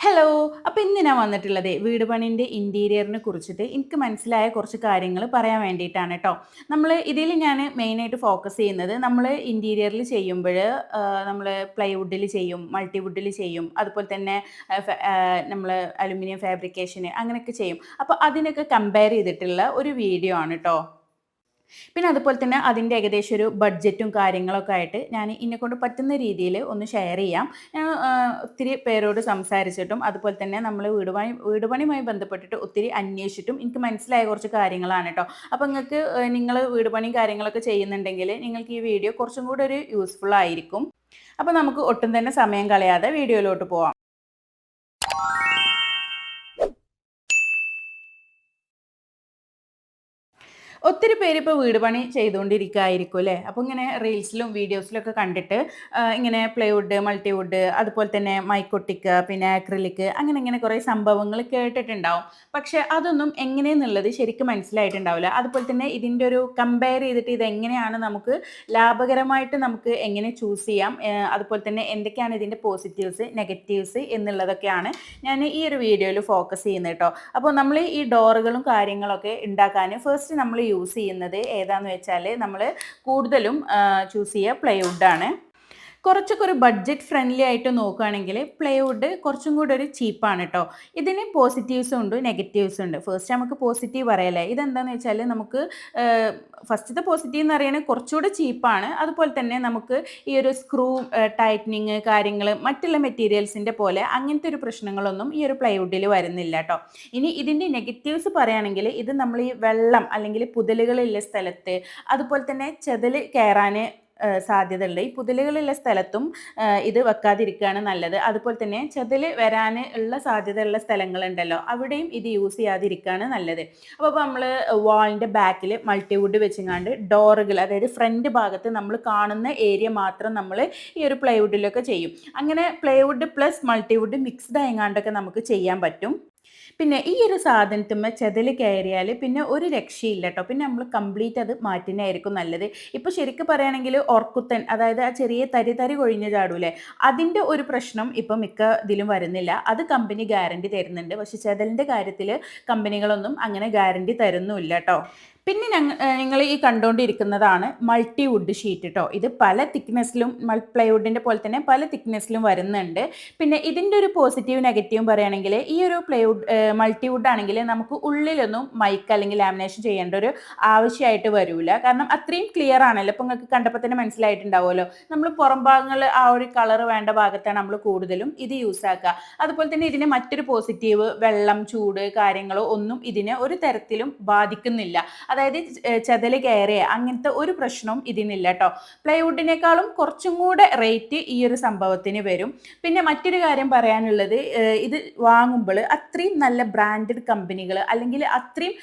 Hello അപ്പോൾ ഇന്ന് ഞാൻ വന്നിട്ടുള്ളത് വീട് പണിന്റെ ഇന്റീരിയറിനെ കുറിച്ചിട്ട് എനിക്ക് മനസ്സിലായ കുറച്ച് കാര്യങ്ങൾ പറയാൻ വേണ്ടിയിട്ടാണ് കേട്ടോ നമ്മൾ ഇതിൽ ഞാൻ മെയിനായിട്ട് ഫോക്കസ് ചെയ്യുന്നത് നമ്മൾ ഇന്റീരിയറിൽ ചെയ്യുമ്പോൾ നമ്മൾ പ്ലൈവുഡിൽ ചെയ്യും മൾട്ടിവുഡിൽ ചെയ്യും അതുപോലെ തന്നെ നമ്മൾ അലുമിനിയം ഫാബ്രിക്കേഷന് അങ്ങനെയൊക്കെ ചെയ്യും. അപ്പോൾ അതിനൊക്കെ കമ്പയർ ചെയ്തിട്ടുള്ള ഒരു വീഡിയോ ആണ് കേട്ടോ പിന്നെ അതുപോലെ തന്നെ അതിന്റെ ഏകദേശം ഒരു ബഡ്ജറ്റും കാര്യങ്ങളൊക്കെ ആയിട്ട് ഞാൻ കൊണ്ട് പറ്റുന്ന രീതിയിൽ ഒന്ന് ഷെയർ ചെയ്യാം. ഞാൻ ഒത്തിരി പേരോട് സംസാരിച്ചിട്ടും അതുപോലെ തന്നെ നമ്മൾ വീട് വീടുപണിയുമായി വീട് പണിയുമായി ബന്ധപ്പെട്ടിട്ട് ഒത്തിരി അന്വേഷിച്ചിട്ടും എനിക്ക് മനസ്സിലായ കുറച്ച് കാര്യങ്ങളാണ് കേട്ടോ അപ്പോൾ നിങ്ങൾക്ക് നിങ്ങൾ വീടുപണിയും കാര്യങ്ങളൊക്കെ ചെയ്യുന്നുണ്ടെങ്കിൽ നിങ്ങൾക്ക് ഈ വീഡിയോ കുറച്ചും കൂടെ ഒരു യൂസ്ഫുൾ ആയിരിക്കും. അപ്പോൾ നമുക്ക് ഒട്ടും തന്നെ സമയം കളയാതെ വീഡിയോയിലോട്ട് പോവാം. ഒത്തിരി പേര് ഇപ്പോൾ വീട് പണി ചെയ്തുകൊണ്ടിരിക്കുകയായിരിക്കും അല്ലേ? അപ്പോൾ ഇങ്ങനെ റീൽസിലും വീഡിയോസിലൊക്കെ കണ്ടിട്ട് ഇങ്ങനെ പ്ലൈവുഡ് മൾട്ടിവുഡ് അതുപോലെ തന്നെ മൈക്കൊട്ടിക്ക് പിന്നെ ആക്രിലിക്ക് അങ്ങനെ ഇങ്ങനെ കുറേ സംഭവങ്ങൾ കേട്ടിട്ടുണ്ടാവും. പക്ഷേ അതൊന്നും എങ്ങനെയെന്നുള്ളത് ശരിക്കും മനസ്സിലായിട്ടുണ്ടാവില്ല. അതുപോലെ തന്നെ ഇതിന്റെ ഒരു കമ്പയർ ചെയ്തിട്ട് ഇതെങ്ങനെയാണ് നമുക്ക് ലാഭകരമായിട്ട് നമുക്ക് എങ്ങനെ ചൂസ് ചെയ്യാം? അതുപോലെ തന്നെ എന്തൊക്കെയാണ് ഇതിന്റെ പോസിറ്റീവ്സ് നെഗറ്റീവ്സ് എന്നുള്ളതൊക്കെയാണ് ഞാൻ ഈ ഒരു വീഡിയോയിൽ ഫോക്കസ് ചെയ്യുന്നത് കേട്ടോ. അപ്പോൾ നമ്മൾ ഈ ഡോറുകളും കാര്യങ്ങളൊക്കെ ഉണ്ടാക്കാൻ ഫസ്റ്റ് നമ്മൾ ചെയ്യുന്നത് ഏതാന്ന് വെച്ചാൽ നമ്മൾ കൂടുതലും ചൂസ് ചെയ്യുക പ്ലൈവുഡാണ് കുറച്ചൊക്കെ ഒരു ബഡ്ജറ്റ് ഫ്രണ്ട്ലി ആയിട്ട് നോക്കുകയാണെങ്കിൽ പ്ലൈവുഡ് കുറച്ചും കൂടെ ഒരു ചീപ്പാണ് കേട്ടോ ഇതിന് പോസിറ്റീവ്സും ഉണ്ട് നെഗറ്റീവ്സും ഉണ്ട്. ഫസ്റ്റ് നമുക്ക് പോസിറ്റീവ് പറയല്ലേ ഇതെന്താണെന്ന് വെച്ചാൽ നമുക്ക് ഫസ്റ്റത്തെ പോസിറ്റീവ് എന്ന് പറയുന്നത് കുറച്ചുകൂടെ ചീപ്പാണ് അതുപോലെ തന്നെ നമുക്ക് ഈ ഒരു സ്ക്രൂ ടൈറ്റനിങ് കാര്യങ്ങൾ മറ്റുള്ള മെറ്റീരിയൽസിന്റെ പോലെ അങ്ങനത്തെ ഒരു പ്രശ്നങ്ങളൊന്നും ഈ ഒരു പ്ലൈവുഡിൽ വരുന്നില്ല കേട്ടോ ഇനി ഇതിന്റെ നെഗറ്റീവ്സ് പറയുകയാണെങ്കിൽ ഇത് നമ്മൾ ഈ വെള്ളം അല്ലെങ്കിൽ പുതലുകളുള്ള സ്ഥലത്ത് അതുപോലെ തന്നെ ചെതൽ കയറാൻ സാധ്യതയുണ്ട്. ഈ പുതലുകളുള്ള സ്ഥലത്തും ഇത് വെക്കാതിരിക്കുകയാണ് നല്ലത്. അതുപോലെ തന്നെ ചെതൽ വരാൻ ഉള്ള സാധ്യതയുള്ള സ്ഥലങ്ങളുണ്ടല്ലോ അവിടെയും ഇത് യൂസ് ചെയ്യാതിരിക്കുകയാണ് നല്ലത്. അപ്പോൾ നമ്മൾ വാളിന്റെ ബാക്കിൽ മൾട്ടിവുഡ് വെച്ചുങ്ങാണ്ട് ഡോറുകൾ അതായത് ഫ്രണ്ട് ഭാഗത്ത് നമ്മൾ കാണുന്ന ഏരിയ മാത്രം നമ്മൾ ഈ ഒരു പ്ലൈവുഡിലൊക്കെ ചെയ്യും. അങ്ങനെ പ്ലൈവുഡ് പ്ലസ് മൾട്ടിവുഡ് മിക്സ്ഡ് ആയങ്ങാണ്ടൊക്കെ നമുക്ക് ചെയ്യാൻ പറ്റും. പിന്നെ ഈ ഒരു സാധനത്തുമ്മ ചെതൽ കയറിയാൽ പിന്നെ ഒരു രക്ഷയില്ല കേട്ടോ പിന്നെ നമ്മൾ കംപ്ലീറ്റ് അത് മാറ്റുന്നതായിരിക്കും നല്ലത്. ഇപ്പോൾ ശരിക്കും പറയുകയാണെങ്കിൽ ഓർക്കുത്തൻ അതായത് ആ ചെറിയ തരി തരി കൊഴിഞ്ഞ ചാടൂലേ അതിന്റെ ഒരു പ്രശ്നം ഇപ്പം മിക്ക ഇതിലും വരുന്നില്ല. അത് കമ്പനി ഗ്യാരണ്ടി തരുന്നുണ്ട്. പക്ഷേ ചെതലിന്റെ കാര്യത്തിൽ കമ്പനികളൊന്നും അങ്ങനെ ഗ്യാരണ്ടി തരുന്നുമില്ല കേട്ടോ പിന്നെ ഞങ്ങൾ നിങ്ങൾ ഈ കണ്ടുകൊണ്ടിരിക്കുന്നതാണ് മൾട്ടി വുഡ് ഷീറ്റ് കേട്ടോ ഇത് പല തിക്നെസ്സിലും പ്ലൈവുഡിന്റെ പോലെ തന്നെ പല തിക്നെസ്സിലും വരുന്നുണ്ട്. പിന്നെ ഇതിന്റെ ഒരു പോസിറ്റീവ് നെഗറ്റീവും പറയുകയാണെങ്കിൽ ഈ ഒരു പ്ലൈവുഡ് മൾട്ടി വുഡ് ആണെങ്കിൽ നമുക്ക് ഉള്ളിലൊന്നും മൈക്ക് അല്ലെങ്കിൽ ലാമിനേഷൻ ചെയ്യേണ്ട ഒരു ആവശ്യമായിട്ട് വരില്ല കാരണം അത്രയും ക്ലിയർ ആണല്ലോ. ഇപ്പം നിങ്ങൾക്ക് കണ്ടപ്പോൾ തന്നെ മനസ്സിലായിട്ടുണ്ടാവുമല്ലോ. നമ്മൾ പുറം ഭാഗങ്ങൾ ആ ഒരു കളർ വേണ്ട ഭാഗത്താണ് നമ്മൾ കൂടുതലും ഇത് യൂസ് ആക്കുക. അതുപോലെ തന്നെ ഇതിന് മറ്റൊരു പോസിറ്റീവ് വെള്ളം ചൂട് കാര്യങ്ങളോ ഒന്നും ഇതിനെ ഒരു തരത്തിലും ബാധിക്കുന്നില്ല. അതായത് ചെതൽ കയറിയ അങ്ങനത്തെ ഒരു പ്രശ്നവും ഇതിനില്ല കേട്ടോ പ്ലൈവുഡിനേക്കാളും കുറച്ചും കൂടെ റേറ്റ് ഈ ഒരു സംഭവത്തിന് വരും. പിന്നെ മറ്റൊരു കാര്യം പറയാനുള്ളത് ഇത് വാങ്ങുമ്പോൾ അത്രയും നല്ല ബ്രാൻഡഡ് കമ്പനികൾ അല്ലെങ്കിൽ അത്രയും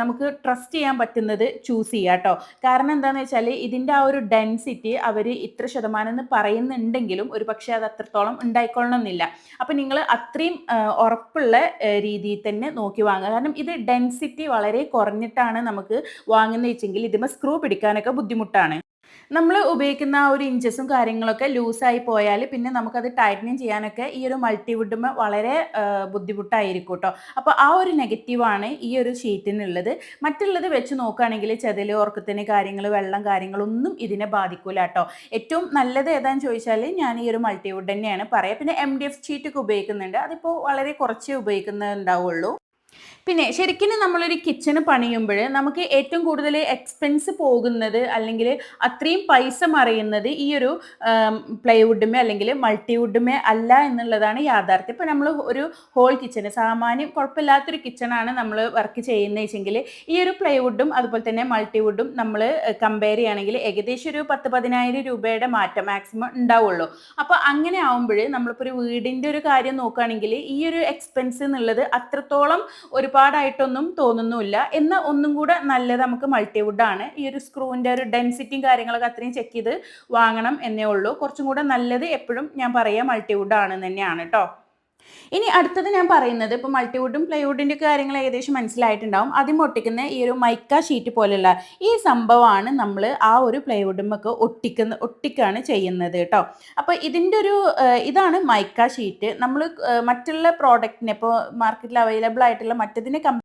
നമുക്ക് ട്രസ്റ്റ് ചെയ്യാൻ പറ്റുന്നത് ചൂസ് ചെയ്യുക കേട്ടോ കാരണം എന്താണെന്ന് വെച്ചാൽ ഇതിന്റെ ആ ഒരു ഡെൻസിറ്റി അവർ ഇത്ര ശതമാനം എന്ന് പറയുന്നുണ്ടെങ്കിലും ഒരു പക്ഷേ അത് അത്രത്തോളം ഉണ്ടായിക്കൊള്ളണമെന്നില്ല. അപ്പം നിങ്ങൾ അത്രയും ഉറപ്പുള്ള രീതിയിൽ തന്നെ നോക്കി വാങ്ങുക. കാരണം ഇത് ഡെൻസിറ്റി വളരെ കുറഞ്ഞിട്ടാണ് നമുക്ക് നമുക്ക് വാങ്ങുന്ന വെച്ചെങ്കിൽ ഇതിമേ സ്ക്രൂ പിടിക്കാനൊക്കെ ബുദ്ധിമുട്ടാണ്. നമ്മൾ ഉപയോഗിക്കുന്ന ആ ഒരു ഇഞ്ചസും കാര്യങ്ങളൊക്കെ ലൂസായി പോയാൽ പിന്നെ നമുക്കത് ടൈറ്റനിങ് ചെയ്യാനൊക്കെ ഈ ഒരു മൾട്ടിവുഡും വളരെ ബുദ്ധിമുട്ടായിരിക്കും കേട്ടോ അപ്പോൾ ആ ഒരു നെഗറ്റീവാണ് ഈ ഒരു ഷീറ്റിനുള്ളത് മറ്റുള്ളത് വെച്ച് നോക്കുകയാണെങ്കിൽ ചെതൽ ഓർക്കത്തിന് കാര്യങ്ങൾ വെള്ളം കാര്യങ്ങളൊന്നും ഇതിനെ ബാധിക്കില്ല കേട്ടോ ഏറ്റവും നല്ലത് ഏതാണെന്ന് ചോദിച്ചാൽ ഞാൻ ഈ ഒരു മൾട്ടിവുഡ് തന്നെയാണ് പറയുക പിന്നെ എം ഡി എഫ് ഷീറ്റൊക്കെ ഉപയോഗിക്കുന്നുണ്ട്. അതിപ്പോൾ വളരെ കുറച്ചേ ഉപയോഗിക്കുന്നുണ്ടാവുള്ളൂ. പിന്നെ ശരിക്കും നമ്മളൊരു കിച്ചണ് പണിയുമ്പോൾ നമുക്ക് ഏറ്റവും കൂടുതൽ എക്സ്പെൻസ് പോകുന്നത് അല്ലെങ്കിൽ അത്രയും പൈസ മറിയുന്നത് ഈ ഒരു പ്ലൈവുഡുമേ അല്ലെങ്കിൽ മൾട്ടിവുഡുമേ അല്ല എന്നുള്ളതാണ് യാഥാർത്ഥ്യം. ഇപ്പോൾ നമ്മൾ ഒരു ഹോൾ കിച്ചണ് സാമാന്യം കുഴപ്പമില്ലാത്തൊരു കിച്ചണാണ് നമ്മൾ വർക്ക് ചെയ്യുന്നത് വെച്ചെങ്കിൽ ഈ ഒരു പ്ലൈവുഡും അതുപോലെ തന്നെ മൾട്ടിവുഡും നമ്മൾ കമ്പയർ ചെയ്യുകയാണെങ്കിൽ ഏകദേശം ഒരു പത്ത് പതിനായിരം രൂപയുടെ മാറ്റം മാക്സിമം ഉണ്ടാവുള്ളൂ. അപ്പോൾ അങ്ങനെ ആവുമ്പോൾ നമ്മളിപ്പോൾ ഒരു വീടിന്റെ ഒരു കാര്യം നോക്കുകയാണെങ്കിൽ ഈ ഒരു എക്സ്പെൻസ് എന്നുള്ളത് അത്രത്തോളം ഒരുപാടായിട്ടൊന്നും തോന്നുന്നുമില്ല. എന്നാൽ ഒന്നും കൂടെ നല്ലത് നമുക്ക് മൾട്ടിവുഡ് ആണ്. ഈ ഒരു സ്ക്രൂവിന്റെ ഒരു ഡെൻസിറ്റിയും കാര്യങ്ങളൊക്കെ അത്രയും ചെക്ക് ചെയ്ത് വാങ്ങണം എന്നേ ഉള്ളൂ. കുറച്ചും കൂടെ നല്ലത് എപ്പോഴും ഞാൻ പറയുക മൾട്ടിവുഡ് ആണ് തന്നെയാണ് കേട്ടോ ഇനി അടുത്തത് ഞാൻ പറയുന്നത് ഇപ്പോൾ മൾട്ടിവുഡും പ്ലൈവുഡിന്റെ കാര്യങ്ങൾ ഏകദേശം മനസ്സിലായിട്ടുണ്ടാവും. ആദ്യം ഒട്ടിക്കുന്ന ഈ ഒരു മൈക്ക ഷീറ്റ് പോലുള്ള ഈ സംഭവമാണ് നമ്മൾ ആ ഒരു പ്ലൈവുഡുമൊക്കെ ഒട്ടിക്കുന്ന ഒട്ടിക്കാണ് ചെയ്യുന്നത് കേട്ടോ. അപ്പോൾ ഇതിന്റെ ഒരു ഇതാണ് മൈക്ക ഷീറ്റ് നമ്മൾ മറ്റുള്ള പ്രോഡക്റ്റിനെ ഇപ്പോൾ മാർക്കറ്റിൽ അവൈലബിൾ ആയിട്ടുള്ള മറ്റതിനെ കം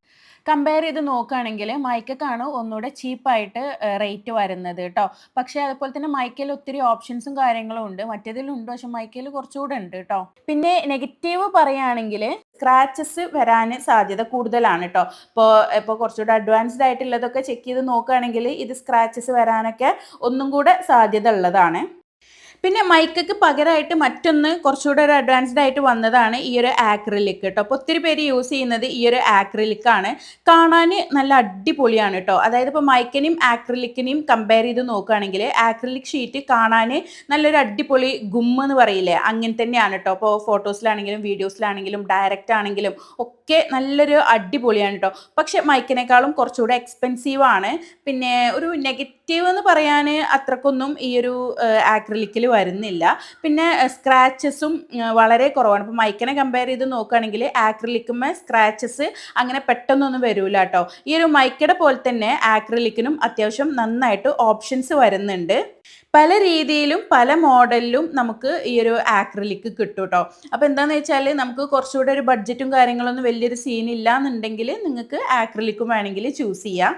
കമ്പയർ ചെയ്ത് നോക്കുകയാണെങ്കിൽ മൈക്കക്കാണ് ഒന്നുകൂടെ ചീപ്പായിട്ട് റേറ്റ് വരുന്നത് കേട്ടോ. പക്ഷേ അതുപോലെ തന്നെ മൈക്കയിൽ ഒത്തിരി ഓപ്ഷൻസും കാര്യങ്ങളും ഉണ്ട്. മറ്റേതിലുണ്ട് പക്ഷെ മൈക്കയിൽ കുറച്ചുകൂടെ ഉണ്ട് കേട്ടോ. പിന്നെ നെഗറ്റീവ് പറയുകയാണെങ്കിൽ സ്ക്രാച്ചസ് വരാൻ സാധ്യത കൂടുതലാണ് കേട്ടോ ഇപ്പോൾ ഇപ്പോൾ കുറച്ചുകൂടെ അഡ്വാൻസ്ഡ് ആയിട്ടുള്ളതൊക്കെ ചെക്ക് ചെയ്ത് നോക്കുകയാണെങ്കിൽ ഇത് സ്ക്രാച്ചസ് വരാനൊക്കെ ഒന്നും കൂടെ സാധ്യത ഉള്ളതാണ്. പിന്നെ മൈക്കക്ക് പകരമായിട്ട് മറ്റൊന്ന് കുറച്ചുകൂടെ ഒരു അഡ്വാൻസ്ഡ് ആയിട്ട് വന്നതാണ് ഈ ഒരു ആക്രിലിക് കേട്ടോ അപ്പോൾ ഒത്തിരി പേര് യൂസ് ചെയ്യുന്നത് ഈ ഒരു ആക്രിലിക് ആണ്. കാണാൻ നല്ല അടിപൊളിയാണ് കേട്ടോ അതായത് ഇപ്പോൾ മൈക്കിനെയും ആക്രിലിക്കിനെയും കമ്പയർ ചെയ്ത് നോക്കുകയാണെങ്കിൽ ആക്രിലിക് ഷീറ്റ് കാണാൻ നല്ലൊരു അടിപൊളി ഗുമ്മ എന്ന് പറയില്ലേ? അങ്ങനെ തന്നെയാണ് കേട്ടോ അപ്പോൾ ഫോട്ടോസിലാണെങ്കിലും വീഡിയോസിലാണെങ്കിലും ഡയറക്റ്റ് ആണെങ്കിലും ഒക്കെ നല്ലൊരു അടിപൊളിയാണ് കേട്ടോ പക്ഷെ മൈക്കിനേക്കാളും കുറച്ചുകൂടെ എക്സ്പെൻസീവ് ആണ്. പിന്നെ ഒരു നെഗറ്റീവ് എന്ന് പറയാൻ അത്രക്കൊന്നും ഈ ഒരു ആക്രിലിക്കിൽ വരുന്നില്ല. പിന്നെ സ്ക്രാച്ചസും വളരെ കുറവാണ്. ഇപ്പോൾ മൈക്കിനെ കമ്പയർ ചെയ്ത് നോക്കുകയാണെങ്കിൽ ആക്രിലിക്കുമേ സ്ക്രാച്ചസ് അങ്ങനെ പെട്ടെന്നൊന്നും വരില്ല കേട്ടോ. ഈ ഒരു മൈക്കയുടെ പോലെ തന്നെ ആക്രിലിക്കിനും അത്യാവശ്യം നന്നായിട്ട് ഓപ്ഷൻസ് വരുന്നുണ്ട്. പല രീതിയിലും പല മോഡലിലും നമുക്ക് ഈ ഒരു ആക്രിലിക്ക് കിട്ടും കേട്ടോ. അപ്പോൾ എന്താണെന്ന് വെച്ചാൽ നമുക്ക് കുറച്ചുകൂടെ ഒരു ബഡ്ജറ്റും കാര്യങ്ങളൊന്നും വലിയൊരു സീൻ ഇല്ല എന്നുണ്ടെങ്കിൽ നിങ്ങൾക്ക് ആക്രിലിക്കും വേണമെങ്കിൽ ചൂസ് ചെയ്യാം.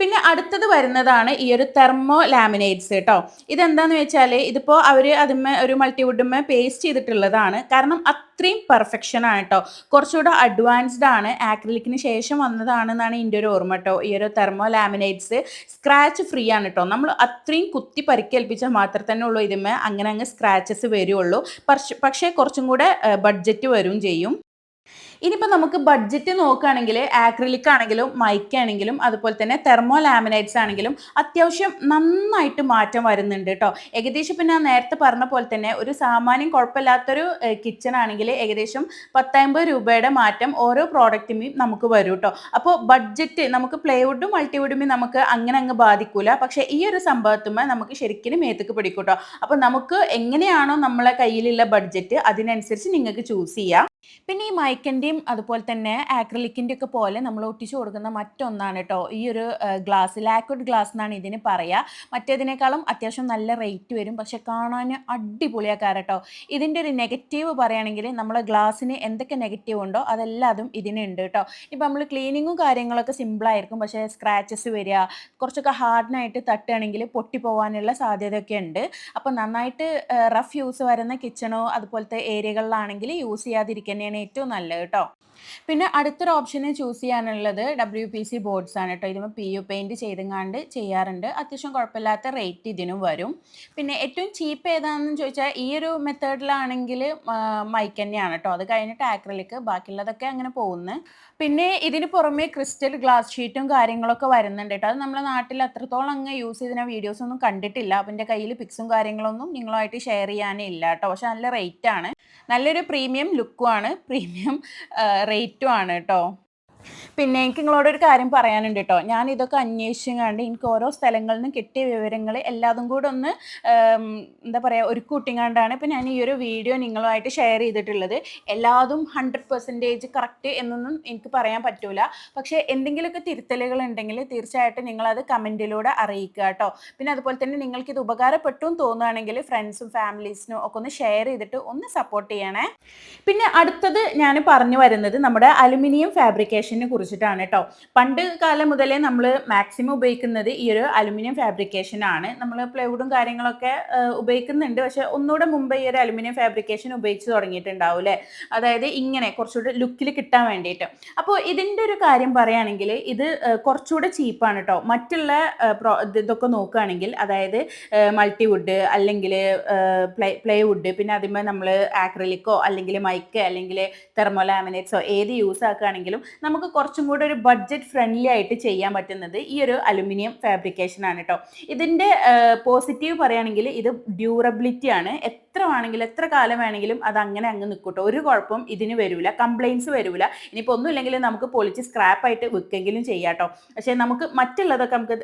പിന്നെ അടുത്തത് വരുന്നതാണ് ഈ ഒരു തെർമോ ലാമിനേറ്റ്സ് കേട്ടോ. ഇതെന്താന്ന് വെച്ചാൽ ഇതിപ്പോൾ അവർ അതിന്മേ ഒരു മൾട്ടിവുഡുമേ പേസ്റ്റ് ചെയ്തിട്ടുള്ളതാണ്. കാരണം അത്രയും പെർഫെക്ഷൻ ആണ് കേട്ടോ. കുറച്ചുകൂടെ അഡ്വാൻസ്ഡ് ആണ്. ആക്രിലിക്കിന് ശേഷം വന്നതാണെന്നാണ് എന്റെ ഒരു ഓർമ്മ കേട്ടോ. ഈ ഒരു തെർമോ ലാമിനേറ്റ്സ് സ്ക്രാച്ച് ഫ്രീ ആണ് കേട്ടോ. നമ്മൾ അത്രയും കുത്തി പരിക്കേൽപ്പിച്ചാൽ മാത്രമേ തന്നെ ഉള്ളൂ ഇതിന്മേ അങ്ങനെ അങ്ങ് സ്ക്രാച്ചസ് വരുള്ളൂ. പക്ഷേ കുറച്ചും കൂടെ ബഡ്ജറ്റ് വരും ചെയ്യും. ഇനിയിപ്പോൾ നമുക്ക് ബഡ്ജറ്റ് നോക്കുകയാണെങ്കിൽ ആക്രിലിക് ആണെങ്കിലും മൈക്ക് ആണെങ്കിലും അതുപോലെ തന്നെ തെർമോ ലാമിനേറ്റ്സ് ആണെങ്കിലും അത്യാവശ്യം നന്നായിട്ട് മാറ്റം വരുന്നുണ്ട് കേട്ടോ. ഏകദേശം പിന്നെ നേരത്തെ പറഞ്ഞ പോലെ തന്നെ ഒരു സാമാന്യം കുഴപ്പമില്ലാത്തൊരു കിച്ചൺ ആണെങ്കിൽ ഏകദേശം പത്തമ്പത് രൂപയുടെ മാറ്റം ഓരോ പ്രോഡക്റ്റിനും നമുക്ക് വരും കേട്ടോ. അപ്പോൾ ബഡ്ജറ്റ് നമുക്ക് പ്ലേവുഡും മൾട്ടിവുഡും നമുക്ക് അങ്ങനെ അങ്ങ് ബാധിക്കൂല. പക്ഷേ ഈ ഒരു സംഭവത്തുമ്പോൾ നമുക്ക് ശരിക്കും മേത്തക്ക് പിടിക്കും കേട്ടോ. അപ്പോൾ നമുക്ക് എങ്ങനെയാണോ നമ്മളെ കയ്യിലുള്ള ബഡ്ജറ്റ് അതിനനുസരിച്ച് നിങ്ങൾക്ക് ചൂസ് ചെയ്യാം. പിന്നെ ഈ മൈക്കിന്റെയും അതുപോലെ തന്നെ ആക്രിലിക്കിന്റെ ഒക്കെ പോലെ നമ്മൾ ഒട്ടിച്ചു കൊടുക്കുന്ന മറ്റൊന്നാണ് കേട്ടോ ഈ ഒരു ഗ്ലാസ് ലാക്വിഡ് ഗ്ലാസ് എന്നാണ് ഇതിന് പറയുക മറ്റേതിനേക്കാളും അത്യാവശ്യം നല്ല റേറ്റ് വരും. പക്ഷെ കാണാൻ അടിപൊളിയാക്കാറ് കേട്ടോ ഇതിന്റെ ഒരു നെഗറ്റീവ് പറയുകയാണെങ്കിൽ നമ്മൾ ഗ്ലാസ്സിന് എന്തൊക്കെ നെഗറ്റീവ് ഉണ്ടോ അതെല്ലാം അതും ഇതിനുണ്ട് കേട്ടോ ഇപ്പം നമ്മൾ ക്ലീനിങ്ങും കാര്യങ്ങളൊക്കെ സിമ്പിളായിരിക്കും പക്ഷേ സ്ക്രാച്ചസ് വരിക കുറച്ചൊക്കെ ഹാർഡിനായിട്ട് തട്ടുകയാണെങ്കിൽ പൊട്ടിപ്പോവാനുള്ള സാധ്യതയൊക്കെ ഉണ്ട്. അപ്പോൾ നന്നായിട്ട് റഫ് യൂസ് വരുന്ന കിച്ചണോ അതുപോലത്തെ ഏരിയകളിലാണെങ്കിൽ യൂസ് ചെയ്യാതിരിക്കുന്നതാണ് ഏറ്റവും നല്ലത് കേട്ടോ പിന്നെ അടുത്തൊരു ഓപ്ഷന് ചൂസ് ചെയ്യാനുള്ളത് ഡബ്ല്യു പി സി ബോർഡ്സ് ആണ് കേട്ടോ. ഇതിന് പി യു പെയിന്റ് ചെയ്തെങ്ങാണ്ട് ചെയ്യാറുണ്ട്. അത്യാവശ്യം കുഴപ്പമില്ലാത്ത റേറ്റ് ഇതിനും വരും. പിന്നെ ഏറ്റവും ചീപ്പ് ഏതാണെന്ന് ചോദിച്ചാൽ ഈ ഒരു മെത്തേഡിലാണെങ്കിൽ മൈക്ക് തന്നെയാണ് കേട്ടോ. അത് കഴിഞ്ഞിട്ട് ആക്രലിക്ക് ബാക്കിയുള്ളതൊക്കെ അങ്ങനെ പോകുന്നു. പിന്നെ ഇതിന് പുറമെ ക്രിസ്റ്റൽ ഗ്ലാസ് ഷീറ്റും കാര്യങ്ങളൊക്കെ വരുന്നുണ്ട് കേട്ടോ അത് നമ്മുടെ നാട്ടിൽ അത്രത്തോളം അങ്ങ് യൂസ് ചെയ്തിന വീഡിയോസ് ഒന്നും കണ്ടിട്ടില്ല. അപ്പം എന്റെ കയ്യിൽ പിക്സും കാര്യങ്ങളൊന്നും നിങ്ങളുമായിട്ട് ഷെയർ ചെയ്യാനേ ഇല്ല കേട്ടോ പക്ഷെ നല്ല റേറ്റ് ആണ്. നല്ലൊരു പ്രീമിയം ലുക്കും ആണ്. പ്രീമിയം റേറ്റും ആണ് കേട്ടോ പിന്നെ എനിക്ക് നിങ്ങളോട് ഒരു കാര്യം പറയാനുണ്ട് കേട്ടോ. ഞാൻ ഇതൊക്കെ അന്വേഷിച്ചും കണ്ട് എനിക്ക് ഓരോ സ്ഥലങ്ങളിൽ നിന്ന് കിട്ടിയ വിവരങ്ങൾ എല്ലാതും കൂടെ ഒന്ന് എന്താ പറയുക ഒരു കൂട്ടിങ്ങാണ്ടാണ് ഇപ്പം ഞാൻ ഈ ഒരു വീഡിയോ നിങ്ങളുമായിട്ട് ഷെയർ ചെയ്തിട്ടുള്ളത്. എല്ലാതും ഹൺഡ്രഡ് പെർസെന്റേജ് കറക്റ്റ് എന്നൊന്നും എനിക്ക് പറയാൻ പറ്റൂല. പക്ഷേ എന്തെങ്കിലുമൊക്കെ തിരുത്തലുകൾ ഉണ്ടെങ്കിൽ തീർച്ചയായിട്ടും നിങ്ങളത് കമന്റിലൂടെ അറിയിക്കുക കേട്ടോ. പിന്നെ അതുപോലെ തന്നെ നിങ്ങൾക്ക് ഇത് ഉപകാരപ്പെട്ടു തോന്നുകയാണെങ്കിൽ ഫ്രണ്ട്സും ഫാമിലീസിനും ഒക്കെ ഒന്ന് ഷെയർ ചെയ്തിട്ട് ഒന്ന് സപ്പോർട്ട് ചെയ്യണേ. പിന്നെ അടുത്തത് ഞാൻ പറഞ്ഞു വരുന്നത് നമ്മുടെ അലുമിനിയം ഫാബ്രിക്കേഷനെ കുറിച്ചിട്ടാണ് കേട്ടോ പണ്ട് കാലം മുതലേ നമ്മൾ മാക്സിമം ഉപയോഗിക്കുന്നത് ഈ ഒരു അലുമിനിയം ഫാബ്രിക്കേഷൻ ആണ്. നമ്മൾ പ്ലൈവുഡും കാര്യങ്ങളൊക്കെ ഉപയോഗിക്കുന്നുണ്ട്. പക്ഷെ ഒന്നുകൂടെ മുമ്പ് ഈ ഒരു അലുമിനിയം ഫാബ്രിക്കേഷൻ ഉപയോഗിച്ച് തുടങ്ങിയിട്ടുണ്ടാവും അല്ലേ അതായത് ഇങ്ങനെ കുറച്ചുകൂടെ ലുക്കിൽ കിട്ടാൻ വേണ്ടിയിട്ട്. അപ്പോൾ ഇതിന്റെ ഒരു കാര്യം പറയുകയാണെങ്കിൽ ഇത് കുറച്ചുകൂടെ ചീപ്പാണ് കേട്ടോ മറ്റുള്ള ഇതൊക്കെ നോക്കുകയാണെങ്കിൽ അതായത് മൾട്ടിവുഡ് അല്ലെങ്കിൽ പ്ലൈ പ്ലൈവുഡ് പിന്നെ അതിന്മേൽ നമ്മൾ ആക്രലിക്കോ അല്ലെങ്കിൽ മൈക്ക് അല്ലെങ്കിൽ തെർമോലാമിനേറ്റ്സോ ഏത് യൂസ് ആക്കുകയാണെങ്കിലും നമുക്ക് കുറച്ചും കൂടെ ഒരു ബഡ്ജറ്റ് ഫ്രണ്ട്ലി ആയിട്ട് ചെയ്യാൻ പറ്റുന്നത് ഈ ഒരു അലുമിനിയം ഫാബ്രിക്കേഷൻ ആണ് കേട്ടോ ഇതിന്റെ പോസിറ്റീവ് പറയുകയാണെങ്കിൽ ഇത് ഡ്യൂറബിലിറ്റി ആണ്. എത്ര വേണമെങ്കിലും എത്ര കാലം വേണമെങ്കിലും അത് അങ്ങനെ അങ്ങ് നിൽക്കൂട്ടോ ഒരു കുഴപ്പം ഇതിന് വരില്ല കംപ്ലയിൻസ് വരില്ല ഇനിയിപ്പോൾ ഒന്നുമില്ലെങ്കിൽ നമുക്ക് പൊളിച്ച് സ്ക്രാപ്പായിട്ട് വിൽക്കെങ്കിലും ചെയ്യാട്ടോ. പക്ഷേ നമുക്ക് മറ്റുള്ളതൊക്കെ നമുക്ക്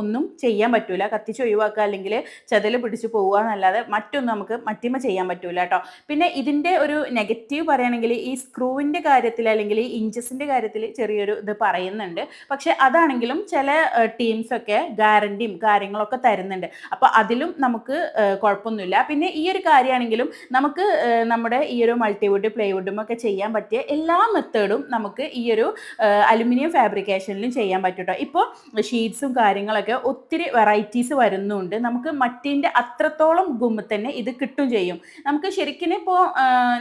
ഒന്നും ചെയ്യാൻ പറ്റൂല. കത്തിച്ച് ഒഴിവാക്കുക അല്ലെങ്കിൽ ചതൽ പിടിച്ച് പോവുക എന്നല്ലാതെ മറ്റൊന്നും നമുക്ക് മറ്റിമ ചെയ്യാൻ പറ്റൂല കേട്ടോ. പിന്നെ ഇതിന്റെ ഒരു നെഗറ്റീവ് പറയുകയാണെങ്കിൽ ഈ സ്ക്രൂവിന്റെ കാര്യത്തിൽ അല്ലെങ്കിൽ ഈ ഇഞ്ചസിന്റെ കാര്യത്തിൽ ചെറിയൊരു ഇത് പറയുന്നുണ്ട്. പക്ഷേ അതാണെങ്കിലും ചില ടീംസൊക്കെ ഗ്യാരണ്ടിയും കാര്യങ്ങളൊക്കെ തരുന്നുണ്ട്. അപ്പോൾ അതിലും നമുക്ക് കുഴപ്പമൊന്നുമില്ല. പിന്നെ ഈ ഒരു കാര്യമാണെങ്കിലും നമുക്ക് നമ്മുടെ ഈ ഒരു മൾട്ടിവുഡ് പ്ലൈവുഡും ഒക്കെ ചെയ്യാൻ പറ്റിയ എല്ലാ മെത്തേഡും നമുക്ക് ഈ ഒരു അലുമിനിയം ഫാബ്രിക്കേഷനിലും ചെയ്യാൻ പറ്റും കേട്ടോ ഇപ്പോൾ ഷീറ്റ്സും കാര്യങ്ങളൊക്കെ ഒത്തിരി വെറൈറ്റീസ് വരുന്നുണ്ട്. നമുക്ക് മറ്റിന്റെ അത്രത്തോളം ഗുമ്മ തന്നെ ഇത് കിട്ടും ചെയ്യും. നമുക്ക് ശരിക്കും ഇപ്പോൾ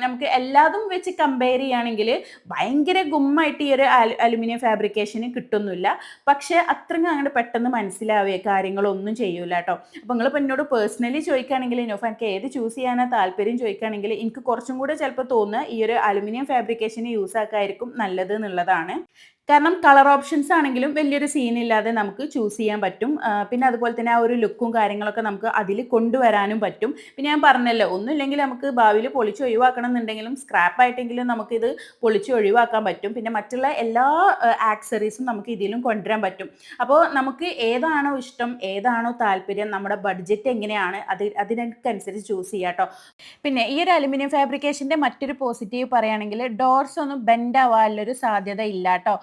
നമുക്ക് എല്ലാതും വെച്ച് കമ്പയർ ചെയ്യുകയാണെങ്കിൽ ഭയങ്കര ഗുമ്മായിട്ട് ഈ ഒരു അലുമിനിയം ഫാബ്രിക്കേഷന് കിട്ടുന്നില്ല. പക്ഷേ അത്രയും അങ്ങോട്ട് പെട്ടെന്ന് മനസ്സിലാവുക കാര്യങ്ങളൊന്നും ചെയ്യൂല കേട്ടോ അപ്പോൾ നിങ്ങളിപ്പോൾ എന്നോട് പേഴ്സണലി ചോദിക്കുകയാണെങ്കിൽ നോഫ് എനിക്ക് ഏത് ചൂസ് ചെയ്യാനാണ് താല്പര്യം ചോദിക്കുകയാണെങ്കിൽ എനിക്ക് കുറച്ചും കൂടെ ചിലപ്പോൾ തോന്നുക ഈ ഒരു അലുമിനിയം ഫാബ്രിക്കേഷന് യൂസ് ആക്കായിരിക്കും നല്ലത് എന്നുള്ളതാണ്. കാരണം കളർ ഓപ്ഷൻസ് ആണെങ്കിലും വലിയൊരു സീൻ ഇല്ലാതെ നമുക്ക് ചൂസ് ചെയ്യാൻ പറ്റും. പിന്നെ അതുപോലെ തന്നെ ആ ഒരു ലുക്കും കാര്യങ്ങളൊക്കെ നമുക്ക് അതിൽ കൊണ്ടുവരാനും പറ്റും. പിന്നെ ഞാൻ പറഞ്ഞല്ലോ ഒന്നുമില്ലെങ്കിൽ നമുക്ക് ഭാവിയിൽ പൊളിച്ച് ഒഴിവാക്കണം എന്നുണ്ടെങ്കിലും സ്ക്രാപ്പ് ആയിട്ടെങ്കിലും നമുക്കിത് പൊളിച്ച് ഒഴിവാക്കാൻ പറ്റും. പിന്നെ മറ്റുള്ള എല്ലാ ആക്സറീസും നമുക്ക് ഇതിലും കൊണ്ടുവരാൻ പറ്റും. അപ്പോൾ നമുക്ക് ഏതാണോ ഇഷ്ടം ഏതാണോ താല്പര്യം നമ്മുടെ ബഡ്ജറ്റ് എങ്ങനെയാണ് അത് അതിനനുസരിച്ച് ചൂസ് ചെയ്യാം കേട്ടോ പിന്നെ ഈ ഒരു അലുമിനിയം ഫാബ്രിക്കേഷന്റെ മറ്റൊരു പോസിറ്റീവ് പറയുകയാണെങ്കിൽ ഡോർസ് ഒന്നും ബെൻഡ് ആവാനുള്ളൊരു സാധ്യത ഇല്ല കേട്ടോ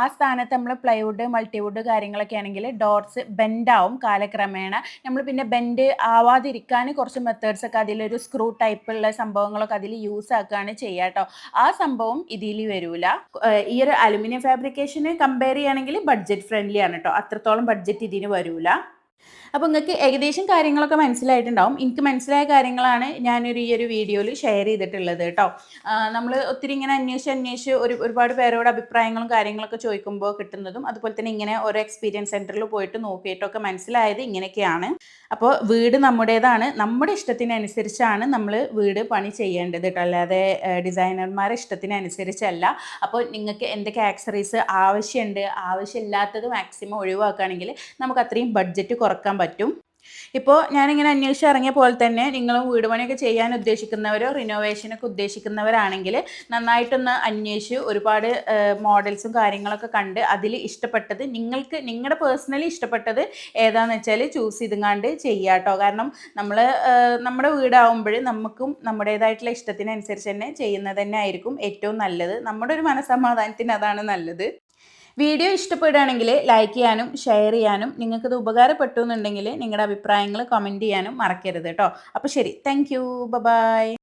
ആ സ്ഥാനത്ത് നമ്മൾ പ്ലൈവുഡ് മൾട്ടിവുഡ് കാര്യങ്ങളൊക്കെ ആണെങ്കിൽ ഡോർസ് ബെൻഡ് ആവും കാലക്രമേണ. നമ്മൾ പിന്നെ ബെൻഡ് ആവാതിരിക്കാൻ കുറച്ച് മെത്തേഡ്സ് ഒക്കെ അതിലൊരു സ്ക്രൂ ടൈപ്പുള്ള സംഭവങ്ങളൊക്കെ അതിൽ യൂസ് ആക്കുകയാണ് ചെയ്യുക കേട്ടോ ആ സംഭവം ഇതിൽ വരൂല. ഈ ഒരു അലുമിനിയം ഫാബ്രിക്കേഷന് കമ്പയർ ചെയ്യുകയാണെങ്കിൽ ബഡ്ജറ്റ് ഫ്രണ്ട്ലി ആണ് കേട്ടോ അത്രത്തോളം ബഡ്ജറ്റ് ഇതിന് വരൂല. അപ്പോൾ നിങ്ങൾക്ക് ഏകദേശം കാര്യങ്ങളൊക്കെ മനസ്സിലായിട്ടുണ്ടാവും. എനിക്ക് മനസ്സിലായ കാര്യങ്ങളാണ് ഞാനൊരു ഈ ഒരു വീഡിയോയിൽ ഷെയർ ചെയ്തിട്ടുള്ളത് കേട്ടോ നമ്മൾ ഒത്തിരി ഇങ്ങനെ അന്വേഷിച്ച് അന്വേഷിച്ച് ഒരു ഒരുപാട് പേരോട് അഭിപ്രായങ്ങളും കാര്യങ്ങളൊക്കെ ചോദിക്കുമ്പോൾ കിട്ടുന്നതും അതുപോലെ തന്നെ ഇങ്ങനെ ഓരോ എക്സ്പീരിയൻസ് സെന്ററിൽ പോയിട്ട് നോക്കിയിട്ടൊക്കെ മനസ്സിലായത് ഇങ്ങനെയൊക്കെയാണ്. അപ്പോൾ വീട് നമ്മുടേതാണ്. നമ്മുടെ ഇഷ്ടത്തിനനുസരിച്ചാണ് നമ്മൾ വീട് പണി ചെയ്യേണ്ടത് കേട്ടോ അല്ലാതെ ഡിസൈനർമാരുടെ ഇഷ്ടത്തിനനുസരിച്ചല്ല. അപ്പോൾ നിങ്ങൾക്ക് എന്തൊക്കെ ആക്സറീസ് ആവശ്യമുണ്ട് ആവശ്യമില്ലാത്തത് മാക്സിമം ഒഴിവാക്കുകയാണെങ്കിൽ നമുക്ക് അത്രയും ബഡ്ജറ്റ് കുറയ്ക്കാൻ പറ്റും. ഇപ്പോൾ ഞാനിങ്ങനെ അന്വേഷിച്ച് ഇറങ്ങിയ പോലെ തന്നെ നിങ്ങൾ വീട് പണിയൊക്കെ ചെയ്യാൻ ഉദ്ദേശിക്കുന്നവരോ റിനോവേഷനൊക്കെ ഉദ്ദേശിക്കുന്നവരാണെങ്കിൽ നന്നായിട്ടൊന്ന് അന്വേഷിച്ച് ഒരുപാട് മോഡൽസും കാര്യങ്ങളൊക്കെ കണ്ട് അതിൽ ഇഷ്ടപ്പെട്ടത് നിങ്ങൾക്ക് നിങ്ങളുടെ പേഴ്സണലി ഇഷ്ടപ്പെട്ടത് ഏതാണെന്ന് വെച്ചാൽ ചൂസ് ചെയ്തുങ്ങാണ്ട് ചെയ്യാം കേട്ടോ കാരണം നമ്മൾ നമ്മുടെ വീടാവുമ്പോൾ നമുക്കും നമ്മുടേതായിട്ടുള്ള ഇഷ്ടത്തിനനുസരിച്ച് തന്നെ ചെയ്യുന്നത് തന്നെ ആയിരിക്കും ഏറ്റവും നല്ലത്. നമ്മുടെ ഒരു മനസ്സമാധാനത്തിന് അതാണ് നല്ലത്. വീഡിയോ ഇഷ്ടപ്പെടുകയാണെങ്കിൽ ലൈക്ക് ചെയ്യാനും ഷെയർ ചെയ്യാനും നിങ്ങൾക്കത് ഉപകാരപ്പെട്ടു എന്നുണ്ടെങ്കിൽ നിങ്ങളുടെ അഭിപ്രായങ്ങൾ കമന്റ് ചെയ്യാനും മറക്കരുത് കേട്ടോ അപ്പോൾ ശരി താങ്ക് യു ബൈ